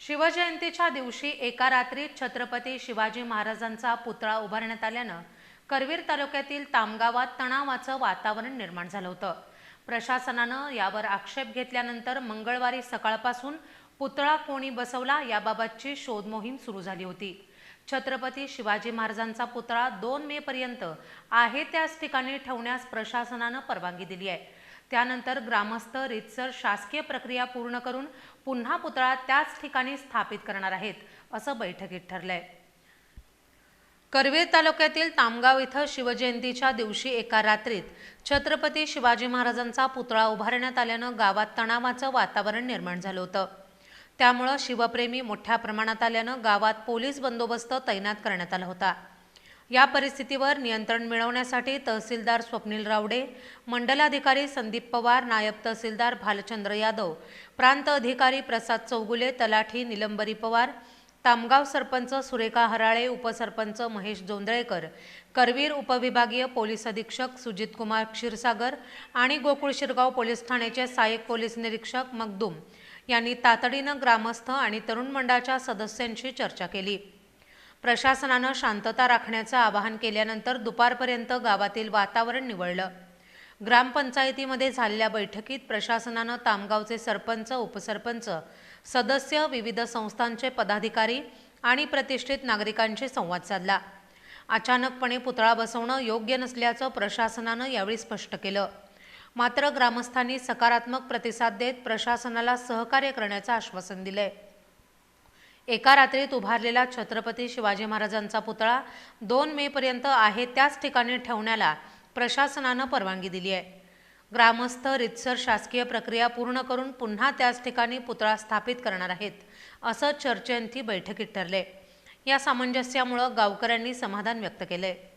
शिवजयंतीच्या दिवशी एका रात्री छत्रपती शिवाजी महाराजांचा पुतळा उभारण्यात आल्यानं करवीर तालुक्यातील तामगावात तणावाचं वातावरण निर्माण झालं होतं. प्रशासनानं यावर आक्षेप घेतल्यानंतर मंगळवारी सकाळपासून पुतळा कोणी बसवला याबाबतची शोध मोहीम सुरू झाली होती. छत्रपती शिवाजी महाराजांचा पुतळा दोन मे पर्यंत आहे त्याच ठिकाणी ठेवण्यास प्रशासनानं परवानगी दिली आहे. त्यानंतर ग्रामस्थ रितसर शासकीय प्रक्रिया पूर्ण करून पुन्हा पुतळा त्याच ठिकाणी स्थापित करणार आहेत असं बैठकीत ठरलंय. करवीर तालुक्यातील तामगाव इथं शिवजयंतीच्या दिवशी एका रात्रीत छत्रपती शिवाजी महाराजांचा पुतळा उभारण्यात आल्यानं गावात तणावाचं वातावरण निर्माण झालं होतं. त्यामुळं शिवप्रेमी मोठ्या प्रमाणात आल्यानं गावात पोलीस बंदोबस्त तैनात करण्यात आला होता. या परिस्थितीवर नियंत्रण मिळवण्यासाठी तहसीलदार स्वप्नील रावडे मंडलाधिकारी संदीप पवार नायब तहसीलदार भालचंद्र यादव प्रांत अधिकारी प्रसाद चौगुले तलाठी निलंबरी पवार तामगाव सरपंच सुरेखा हराळे उपसरपंच महेश जोंदळेकर करवीर उपविभागीय पोलीस अधीक्षक सुजित कुमार क्षीरसागर आणि गोकुळ शिरगाव पोलीस ठाण्याचे सहाय्यक पोलीस निरीक्षक मगदूम यांनी तातडीनं ग्रामस्थ आणि तरुण मंडळाच्या सदस्यांशी चर्चा केली. प्रशासनानं शांतता राखण्याचं आवाहन केल्यानंतर दुपारपर्यंत गावातील वातावरण निवळलं. ग्रामपंचायतीमध्ये झालेल्या बैठकीत प्रशासनानं तामगावचे सरपंच उपसरपंच सदस्य विविध संस्थांचे पदाधिकारी आणि प्रतिष्ठित नागरिकांशी संवाद साधला. अचानकपणे पुतळा बसवणं योग्य नसल्याचं प्रशासनानं यावेळी स्पष्ट केलं. मात्र ग्रामस्थांनी सकारात्मक प्रतिसाद देत प्रशासनाला सहकार्य करण्याचं आश्वासन दिलंय. एका रात्रीत उभारलेला छत्रपती शिवाजी महाराजांचा पुतळा दोन मेपर्यंत आहे त्याच ठिकाणी ठेवण्याला प्रशासनानं परवानगी दिली आहे. ग्रामस्थ रितसर शासकीय प्रक्रिया पूर्ण करून पुन्हा त्याच ठिकाणी पुतळा स्थापित करणार आहेत असं चर्चेंती बैठकीत ठरले. या सामंजस्यामुळं गावकऱ्यांनी समाधान व्यक्त केलं आहे